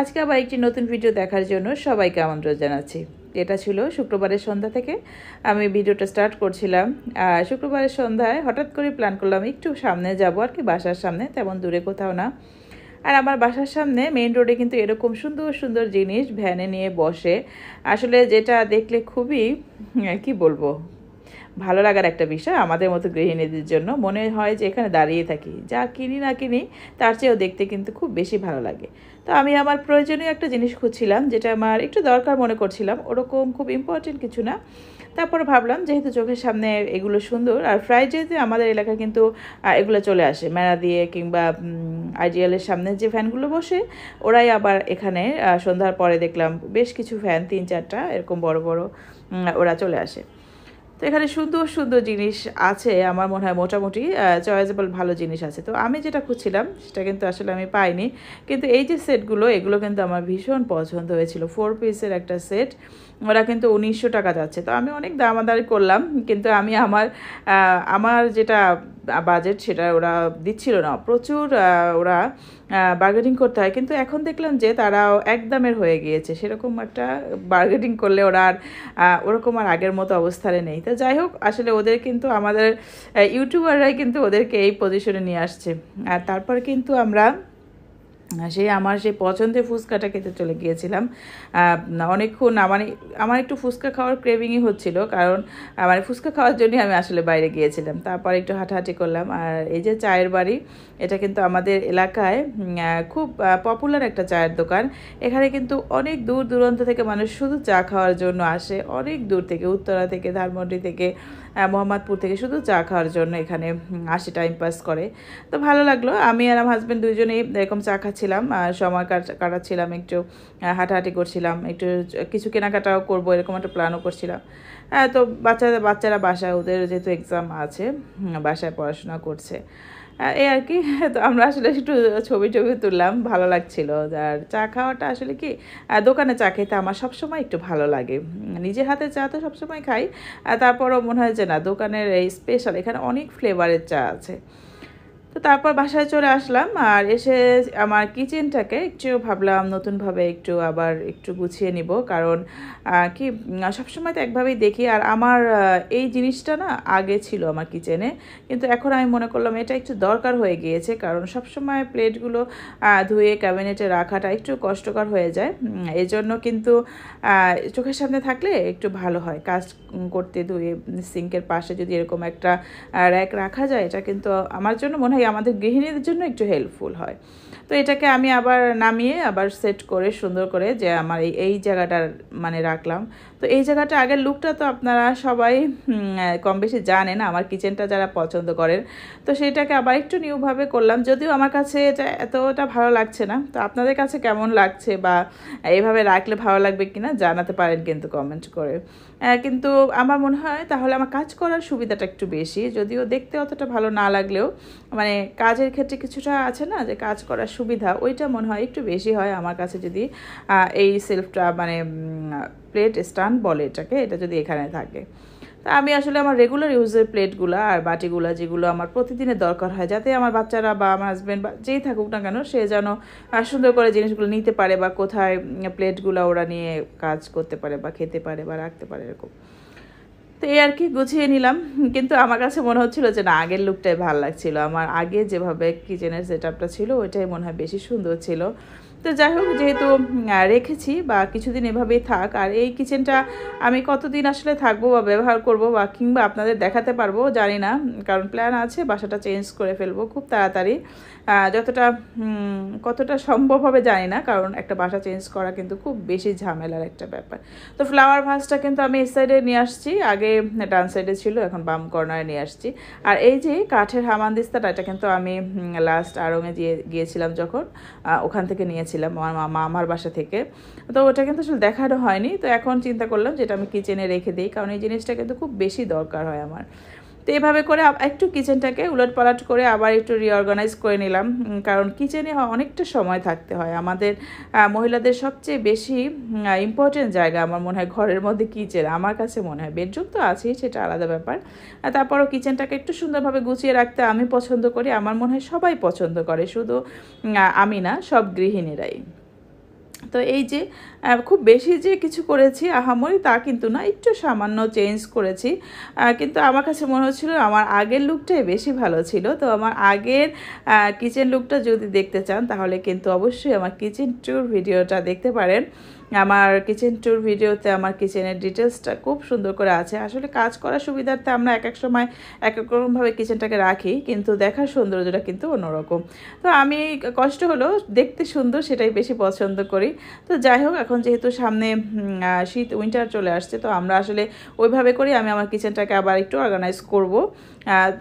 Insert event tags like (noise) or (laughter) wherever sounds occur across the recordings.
আজকে আবার একটি নতুন ভিডিও দেখার জন্য সবাইকে আমন্ত্রণ জানাচ্ছি। এটা ছিল শুক্রবারের সন্ধ্যা থেকে। আমি ভিডিওটা স্টার্ট করছিলাম। আর শুক্রবারের সন্ধ্যায় হঠাৎ করে প্ল্যান করলাম, একটু সামনে যাব আর কি, বাসার সামনে, তেমন দূরে কোথাও না। আর আমার বাসার সামনে মেইন রোডে কিন্তু এরকম সুন্দর সুন্দর জিনিস ভ্যানে নিয়ে বসে। আসলে যেটা দেখলে খুবই কি বলব, ভালো লাগার একটা বিষয় আমাদের মতো গৃহিণীদের জন্য। মনে হয় যে এখানে দাঁড়িয়ে থাকি। যা কিনি না কিনি তার চেয়েও দেখতে কিন্তু খুব বেশি ভালো লাগে। তো আমি আমার প্রয়োজনীয় একটা জিনিস খুঁজছিলাম, যেটা আমার একটু দরকার মনে করছিলাম। ওরকম খুব ইম্পর্টেন্ট কিছু না। তারপর ভাবলাম, যেহেতু চোখের সামনে এগুলো সুন্দর, আর ফ্রাইডেতে আমাদের এলাকায় কিন্তু এগুলো চলে আসে। মেলা দিয়ে কিংবা আইডিয়ালের সামনে যে ফ্যানগুলো বসে, ওরাই আবার এখানে সন্ধ্যার পরে দেখলাম বেশ কিছু ফ্যান তিন চারটা এরকম বড় বড় ওরা চলে আসে। তো এখানে সুন্দর সুন্দর জিনিস আছে, আমার মনে হয় মোটামুটি চয়েজেবল ভালো জিনিস আছে। তো আমি যেটা খুঁজছিলাম, সেটা কিন্তু আসলে আমি পাইনি। কিন্তু এই যে সেটগুলো, এগুলো কিন্তু আমার ভীষণ পছন্দ হয়েছিল। ফোর পিসের একটা সেট ওরা কিন্তু উনিশশো টাকা যাচ্ছে। তো আমি অনেক দামাদারি করলাম, কিন্তু আমি আমার আমার যেটা বাজেট সেটা ওরা দিচ্ছিল না। প্রচুর ওরা বার্গেটিং করতে হয়। কিন্তু এখন দেখলাম যে তারাও একদমের হয়ে গিয়েছে। সেরকম একটা বার্গেটিং করলে ওরা আর ওরকম আর আগের মতো অবস্থানে নেই। তো যাই হোক, আসলে ওদের কিন্তু আমাদের ইউটিউবাররাই কিন্তু ওদেরকে এই পজিশনে নিয়ে আসছে। আর তারপর কিন্তু আমরা সেই আমার সেই পছন্দের ফুচকাটা খেতে চলে গিয়েছিলাম। অনেকক্ষণ আমার আমার একটু ফুচকা খাওয়ার ক্রেভিংই হচ্ছিল, কারণ মানে ফুচকা খাওয়ার জন্যই আমি আসলে বাইরে গিয়েছিলাম। তারপর একটু হাঁটাহাঁটি করলাম। আর এই যে চায়ের বাড়ি, এটা কিন্তু আমাদের এলাকায় খুব পপুলার একটা চায়ের দোকান। এখানে কিন্তু অনেক দূর দূরান্ত থেকে মানুষ শুধু চা খাওয়ার জন্য আসে। অনেক দূর থেকে, উত্তরা থেকে, ধানমন্ডি থেকে মোহাম্মদপুর থেকে শুধু চা খাওয়ার জন্য এখানে আসে টাইম পাস করে। তো ভালো লাগল। আমি আর আমার হাজব্যান্ড দুজনেই এরকম চা খাচ্ছিলাম সময় কাটাচ্ছিলাম, একটু হাঁটাহাঁটি করছিলাম, একটু, কিছু কেনাকাটাও করব, এরকম একটা প্ল্যানও করছিলাম। হ্যাঁ তো বাচ্চারা বাচ্চারা বাসায়, ওদের যেহেতু এক্সাম আছে বাসায় পড়াশোনা করছে। এই আর কি, তো আমরা আসলে একটু ছবি টবি তুললাম, ভালো লাগছিল। আর চা খাওয়াটা আসলে কি দোকানে চা খেতে আমার সবসময় একটু ভালো লাগে। নিজের হাতে চা তো সবসময় খাই তারপরও মনে হয় যে না, দোকানের এই স্পেশাল এখানে অনেক ফ্লেভারের চা আছে। তো তারপর বাসায় চলে আসলাম আর এসে আমার কিচেনটাকে একটু ভাবলাম নতুনভাবে একটু আবার একটু গুছিয়ে নিব। কারণ কি সবসময় তো একভাবেই দেখি। আর আমার এই জিনিসটা না আগে ছিল আমার কিচেনে। কিন্তু এখন আমি মনে করলাম এটা একটু দরকার হয়ে গিয়েছে। কারণ সবসময় প্লেটগুলো ধুয়ে ক্যাবিনেটে রাখাটা একটু কষ্টকর হয়ে যায়। এই জন্য কিন্তু চোখের সামনে থাকলে একটু ভালো হয়। কাজ করতে ধুয়ে সিঙ্কের পাশে যদি এরকম একটা র্যাক রাখা যায়, এটা কিন্তু আমার জন্য মনে হয় আমাদের গৃহিণীদের জন্য একটু হেল্পফুল হয়। তো এটাকে আমি আবার নামিয়ে আবার সেট করে সুন্দর করে যে আমার এই এই জায়গাটা মানে রাখলাম। তো এই জায়গাটা আগের লুকটা তো আপনারা সবাই কম বেশি জানেন, আমার কিচেনটা যারা পছন্দ করেন। তো সেটাকে আবার একটু নিউভাবে করলাম। যদিও আমার কাছে এটা এতটা ভালো লাগছে না। তো আপনাদের কাছে কেমন লাগছে বা এইভাবে রাখলে ভালো লাগবে কি না জানাতে পারেন কিন্তু কমেন্ট করে। কিন্তু আমার মনে হয় তাহলে আমার কাজ করার সুবিধাটা একটু বেশি। যদিও দেখতে অতটা ভালো না লাগলেও মানে কাজের ক্ষেত্রে কিছুটা আছে না, যে কাজ করার সুবিধা, ওইটা মনে হয় একটু বেশি হয় আমার কাছে যদি এই সেলফটা মানে প্লেট স্ট্যান্ড বলে এটাকে, এটা যদি এখানে থাকে। তা আমি আসলে আমার রেগুলার ইউজের প্লেটগুলো আর বাটিগুলো যেগুলো আমার প্রতিদিনের দরকার হয়, যাতে আমার বাচ্চারা বা আমার হাজব্যান্ড বা যেই থাকুক না কেন, সে যেন সুন্দর করে জিনিসগুলো নিতে পারে বা কোথায় প্লেটগুলো ওরা নিয়ে কাজ করতে পারে বা খেতে পারে বা রাখতে পারে এরকম। তো এই আর কি গুছিয়ে নিলাম। কিন্তু আমার কাছে মনে হচ্ছিল যে, না, আগের লুকটাই ভালো লাগছিল। আমার আগে যেভাবে কিচেনের সেট ছিল, ওইটাই মনে হয় বেশি সুন্দর ছিল। তো যাই হোক, যেহেতু রেখেছি বা কিছুদিন এভাবেই থাক, আর এই কিচেনটা আমি কতদিন আসলে থাকব বা ব্যবহার করব বা কিংবা আপনাদের দেখাতে পারব জানি না, কারণ প্ল্যান আছে, বাসাটা চেঞ্জ করে ফেলব খুব তাড়াতাড়ি। যতটা কতটা সম্ভব হবে জানি না, কারণ একটা বাসা চেঞ্জ করা কিন্তু খুব বেশি ঝামেলার একটা ব্যাপার। তো ফ্লাওয়ার ভাসটা কিন্তু আমি এই সাইডে নিয়ে আসছি, আগে ডান সাইডে ছিল, এখন বাম কর্নারে নিয়ে আসছি। আর এই যে কাঠের হামানদিস্তাটা, এটা কিন্তু আমি লাস্ট আরঙে দিয়ে গিয়েছিলাম যখন ওখান থেকে নিয়েছিলাম আমার মামা আমার বাসা থেকে। তো ওটা কিন্তু আসলে দেখানো হয়নি। তো এখন চিন্তা করলাম যেটা আমি কিচেনে রেখে দিই, কারণ এই জিনিসটা কিন্তু খুব বেশি দরকার হয় আমার। তো এভাবে করে একটু কিচেনটাকে উলট পালট করে আবার একটু রিঅর্গানাইজ করে নিলাম। কারণ কিচেনে অনেকটা সময় থাকতে হয়। আমাদের মহিলাদের সবচেয়ে বেশি ইম্পর্টেন্ট জায়গা আমার মনে হয় ঘরের মধ্যে কিচেন। আমার কাছে মনে হয় বেডরুম তো আছেই, সেটা আলাদা ব্যাপার। তারপরও কিচেনটাকে একটু সুন্দরভাবে গুছিয়ে রাখতে আমি পছন্দ করি। আমার মনে হয় সবাই পছন্দ করে। শুধু আমি না, সব গৃহিণীরাই। তো এই যে খুব বেশি যে কিছু করেছি আহামরি তা কিন্তু না, একটু সামান্য চেঞ্জ করেছি। কিন্তু আমার কাছে মনে হচ্ছিল আমার আগের লুকটাই বেশি ভালো ছিল। তো আমার আগের কিচেন লুকটা যদি দেখতে চান, তাহলে কিন্তু অবশ্যই আমার কিচেন ট্যুর ভিডিওটা দেখতে পারেন। আমার কিচেন ট্যুর ভিডিওতে আমার কিচেনের ডিটেলসটা খুব সুন্দর করে আছে। আসলে কাজ করার সুবিধার্থে আমরা এক এক সময় এক এক রকমভাবে কিচেনটাকে রাখি, কিন্তু দেখার সৌন্দর্যটা কিন্তু অন্যরকম। তো আমি কষ্ট হলো দেখতে সুন্দর, সেটাই বেশি পছন্দ করি। তো যাই হোক, এখন যেহেতু সামনে শীত উইন্টার চলে আসছে, তো আমরা আসলে ওইভাবে করি আমি আমার কিচেনটাকে আবার একটু অর্গানাইজ করব।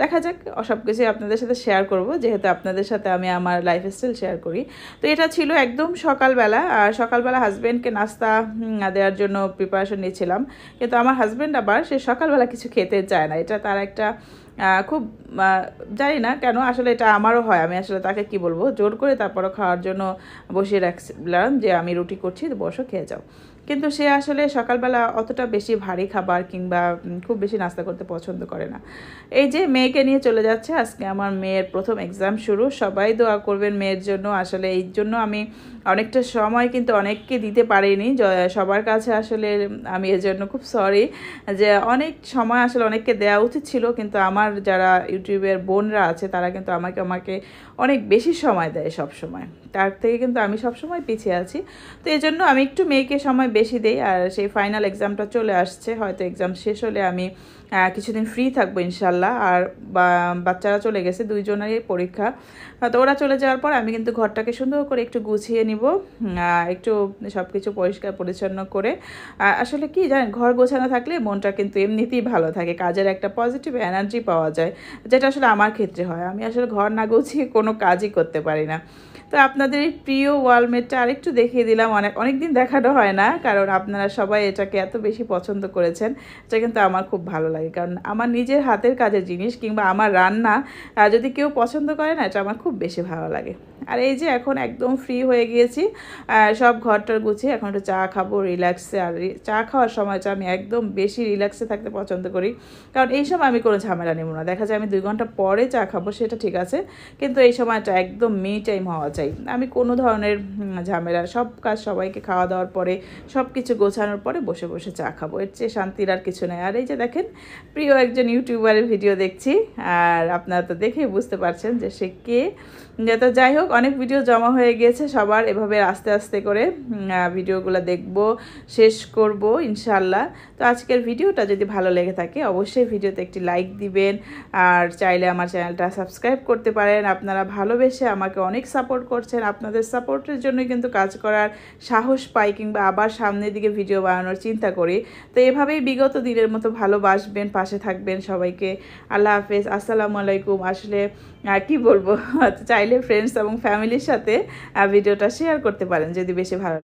দেখা যাক, সব কিছুই আপনাদের সাথে শেয়ার করব, যেহেতু আপনাদের সাথে আমি আমার লাইফস্টাইল শেয়ার করি। তো এটা ছিল একদম সকালবেলা সকালবেলা হাজব্যান্ডকে নাস্তা দেওয়ার জন্য প্রিপারেশন নিয়েছিলাম। কিন্তু আমার হাজব্যান্ড আবার সে সকালবেলা কিছু খেতে চায় না। এটা তার একটা খুব জানি না কেন আসলে এটা আমারও হয়। আমি আসলে তাকে কি বলব? জোর করে তারপরও খাওয়ার জন্য বসিয়ে রাখছিলাম যে আমি রুটি করছি, বসো, খেয়ে যাও। কিন্তু সে আসলে সকালবেলা অতটা বেশি ভারী খাবার কিংবা খুব বেশি নাস্তা করতে পছন্দ করে না। এই যে মেয়েকে নিয়ে চলে যাচ্ছে, আজকে আমার মেয়ের প্রথম এক্সাম শুরু। সবাই দোয়া করবেন মেয়ের জন্য। আসলে এই জন্য আমি অনেকটা সময় কিন্তু অনেককে দিতে পারিনি। সবার কাছে আসলে আমি এর জন্য খুব সরি যে অনেক সময় আসলে অনেককে দেওয়া উচিত ছিল, কিন্তু আমার যারা ইউটিউবের বোনরা আছে, তারা কিন্তু আমাকে আমাকে অনেক বেশি সময় দেয় সব সময় তার থেকে কিন্তু আমি সব সময় পিছিয়ে আছি। তো এই জন্য আমি একটু মেয়েকে সময় বেশি দেই, আর সেই ফাইনাল এক্সামটা চলে আসছে, হয়তো এক্সাম শেষ হলে আমি কিছুদিন ফ্রি থাকব ইনশাল্লাহ, আর বাচ্চারা চলে গেছে, দুইজনেরই পরীক্ষা। তো ওরা চলে যাওয়ার পর আমি কিন্তু ঘরটাকে সুন্দর করে একটু গুছিয়ে নিব একটু সব কিছু পরিষ্কার পরিচ্ছন্ন করে। আসলে কি জানেন, ঘর গোছানো থাকলে মনটা কিন্তু এমনিতেই ভালো থাকে, কাজের একটা পজিটিভ এনার্জি পাওয়া যায়, যেটা আসলে আমার ক্ষেত্রে হয়। আমি আসলে ঘর না গুছিয়ে কোনো কাজই করতে পারি না। তো আপনাদের এই প্রিয় ওয়ালমেটটা আরেকটু দেখিয়ে দিলাম। অনেক অনেক দিন দেখানো হয় না, কারণ আপনারা সবাই এটাকে এত বেশি পছন্দ করেছেন। এটা কিন্তু আমার খুব ভালো লাগে, কারণ আমার নিজের হাতের কাজের জিনিস কিংবা আমার রান্না যদি কেউ পছন্দ করে না, এটা আমার খুব বেশি ভালো লাগে। আর এই যে এখন একদম ফ্রি হয়ে গিয়েছি। সব ঘরটার গুছিয়ে এখন একটু চা খাব রিল্যাক্সে আর চা খাওয়ার সময়টা আমি একদম বেশি রিল্যাক্সে থাকতে পছন্দ করি। কারণ এই সময় আমি কোনো ঝামেলা নেব না। দেখা যায় আমি দুই ঘণ্টা পরে চা খাব, সেটা ঠিক আছে। কিন্তু এই সময়টা একদম মি টাইম হওয়া চাই। আমি কোনো ধরনের ঝামেলা, সব কাজ সবাইকে খাওয়া দাওয়ার পরে, সব কিছু গোছানোর পরে বসে বসে চা খাব। এর চেয়ে শান্তির আর কিছু নেই। আর এই যে দেখেন, প্রিয় একজন ইউটিউবারের ভিডিও দেখছি। আর আপনারা তো দেখেই বুঝতে পারছেন যে সে কে। তো যাই হোক, অনেক ভিডিও জমা হয়ে গিয়েছে সবার। এভাবে আস্তে আস্তে করে ভিডিওগুলো দেখব, শেষ করব ইনশাল্লাহ তো আজকের ভিডিওটা যদি ভালো লেগে থাকে, অবশ্যই ভিডিওতে একটি লাইক দিবেন। আর চাইলে আমার চ্যানেলটা সাবস্ক্রাইব করতে পারেন। আপনারা ভালোবেসে আমাকে অনেক সাপোর্ট করছেন। আপনাদের সাপোর্টের জন্যই কিন্তু কাজ করার সাহস পাই কিংবা আবার সামনের দিকে ভিডিও বানানোর চিন্তা করি। তো এভাবেই বিগত দিনের মতো ভালোবাসবেন, পাশে থাকবেন সবাইকে। আল্লাহ হাফেজ। আসসালামু আলাইকুম। আসলে কি বলব? (laughs) চাইলে ফ্রেন্ডস এবং ফ্যামিলির সাথে ভিডিওটা শেয়ার করতে পারেন যদি বেশি ভালো